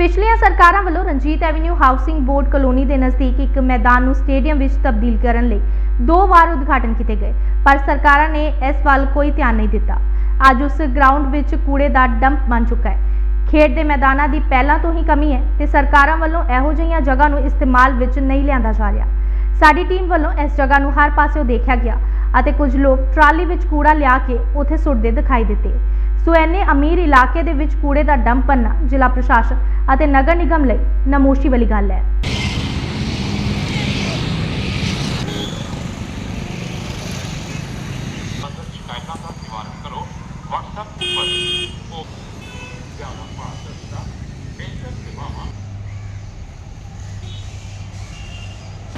ਪਿਛਲੀਆਂ ਸਰਕਾਰਾਂ ਵੱਲੋਂ Ranjit avenue housing board colony ਦੇ ਨਜ਼ਦੀਕ ਇੱਕ ਮੈਦਾਨ ਨੂੰ ਸਟੇਡੀਅਮ ਵਿੱਚ ਤਬਦੀਲ ਕਰਨ ਲਈ ਦੋ ਵਾਰ ਉਦਘਾਟਨ ਕੀਤੇ ਗਏ, ਪਰ ਸਰਕਾਰਾਂ ਨੇ ਇਸ ਵੱਲ ਕੋਈ ਧਿਆਨ ਨਹੀਂ ਦਿੱਤਾ। ਅੱਜ ਉਸ ਗਰਾਊਂਡ ਵਿੱਚ ਕੂੜੇ ਦਾ ਡੰਪ ਬਣ ਚੁੱਕਾ ਹੈ। ਖੇਡ ਦੇ ਮੈਦਾਨਾਂ ਦੀ ਪਹਿਲਾਂ ਤੋਂ ਹੀ ਕਮੀ ਹੈ ਤੇ ਸਰਕਾਰਾਂ ਵੱਲੋਂ ਇਹੋ ਜਿਹੀਆਂ ਜਗ੍ਹਾ ਨੂੰ ਇਸਤੇਮਾਲ ਵਿੱਚ ਨਹੀਂ ਲਿਆਂਦਾ ਜਾ ਰਿਹਾ। ਸਾਡੀ ਟੀਮ ਵੱਲੋਂ ਇਸ ਜਗ੍ਹਾ ਨੂੰ ਹਰ ਪਾਸਿਓਂ ਦੇਖਿਆ ਗਿਆ ਅਤੇ ਕੁਝ ਲੋਕ ਟਰਾਲੀ ਵਿੱਚ ਕੂੜਾ ਲਿਆ ਕੇ ਉੱਥੇ ਸੁੱਟਦੇ ਦਿਖਾਈ ਦਿੱਤੇ। ਸੋ ਐਨੇ ਅਮੀਰ ਇਲਾਕੇ ਦੇ ਵਿੱਚ ਕੂੜੇ ਦਾ ਡੰਪ ਬਣਨਾ ਜ਼ਿਲ੍ਹਾ ਪ੍ਰਸ਼ਾਸਨ ਅਤੇ ਨਗਰ ਨਿਗਮ ਲਈ ਨਮੋਸ਼ੀ ਵਾਲੀ ਗੱਲ ਹੈ।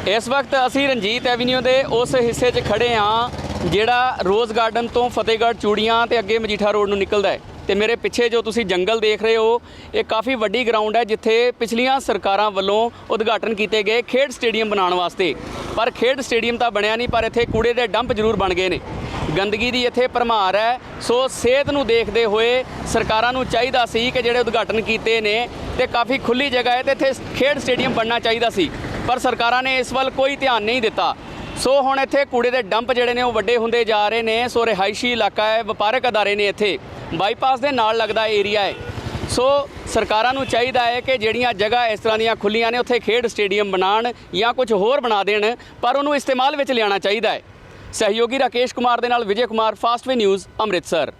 ਇਸ ਵਕਤ ਅਸੀਂ ਰਣਜੀਤ ਐਵੀਨਿਊ ਦੇ ਉਸ ਹਿੱਸੇ 'ਚ ਖੜੇ ਹਾਂ। ਜਿਹੜਾ ਰੋਜ਼ ਗਾਰਡਨ ਤੋਂ ਫਤਿਹਗੜ੍ਹ ਚੂੜੀਆਂ ਤੇ ਅੱਗੇ ਮਜੀਠਾ ਰੋਡ ਨੂੰ ਨਿਕਲਦਾ ਹੈ ਤੇ ਮੇਰੇ ਪਿੱਛੇ ਜੋ ਤੁਸੀਂ ਜੰਗਲ ਦੇਖ ਰਹੇ ਹੋ, ਇਹ ਕਾਫੀ ਵੱਡੀ ਗਰਾਊਂਡ ਹੈ ਜਿੱਥੇ ਪਿਛਲੀਆਂ ਸਰਕਾਰਾਂ ਵੱਲੋਂ ਉਦਘਾਟਨ ਕੀਤੇ ਗਏ ਖੇਡ ਸਟੇਡੀਅਮ ਬਣਾਉਣ ਵਾਸਤੇ। ਪਰ ਖੇਡ ਸਟੇਡੀਅਮ ਤਾਂ ਬਣਿਆ ਨਹੀਂ, ਪਰ ਇੱਥੇ ਕੂੜੇ ਦੇ ਡੰਪ ਜ਼ਰੂਰ ਬਣ ਗਏ ਨੇ। ਗੰਦਗੀ ਦੀ ਇੱਥੇ ਭਰਮਾਰ ਹੈ, ਸੋ ਸਿਹਤ ਨੂੰ ਦੇਖਦੇ ਹੋਏ ਸਰਕਾਰਾਂ ਨੂੰ ਚਾਹੀਦਾ ਸੀ ਕਿ ਜਿਹੜੇ ਉਦਘਾਟਨ ਕੀਤੇ ਨੇ, ਤੇ ਕਾਫੀ ਖੁੱਲੀ ਜਗ੍ਹਾ ਹੈ ਤੇ ਇੱਥੇ ਖੇਡ ਸਟੇਡੀਅਮ ਬਣਨਾ ਚਾਹੀਦਾ ਸੀ। ਪਰ ਸਰਕਾਰਾਂ ਨੇ ਇਸ ਵੱਲ ਕੋਈ ਧਿਆਨ ਨਹੀਂ ਦਿੱਤਾ। ਸੋ ਹੁਣ ਇੱਥੇ ਕੂੜੇ ਦੇ ਡੰਪ ਜਿਹੜੇ ਨੇ ਉਹ ਵੱਡੇ ਹੁੰਦੇ ਜਾ ਰਹੇ ਨੇ। ਸੋ ਰਿਹਾਇਸ਼ੀ ਇਲਾਕਾ ਹੈ, ਵਪਾਰਕ ਅਦਾਰੇ ਨੇ ਇੱਥੇ। ਬਾਈਪਾਸ ਦੇ ਨਾਲ ਲੱਗਦਾ ਏਰੀਆ ਹੈ। ਸੋ ਸਰਕਾਰਾਂ ਨੂੰ ਚਾਹੀਦਾ ਹੈ ਕਿ ਜਿਹੜੀਆਂ ਜਗ੍ਹਾ ਇਸ ਤਰ੍ਹਾਂ ਦੀਆਂ ਖੁੱਲੀਆਂ ਨੇ, ਉੱਥੇ ਖੇਡ ਸਟੇਡੀਅਮ ਬਣਾਉਣ ਜਾਂ ਕੁਝ ਹੋਰ ਬਣਾ ਦੇਣ, ਪਰ ਉਹਨੂੰ ਇਸਤੇਮਾਲ ਵਿੱਚ ਲਿਆਉਣਾ ਚਾਹੀਦਾ ਹੈ। ਸਹਿਯੋਗੀ ਰਾਕੇਸ਼ ਕੁਮਾਰ ਦੇ ਨਾਲ ਵਿਜੇ ਕੁਮਾਰ ਫਾਸਟਵੇ ਨਿਊਜ਼ ਅੰਮ੍ਰਿਤਸਰ।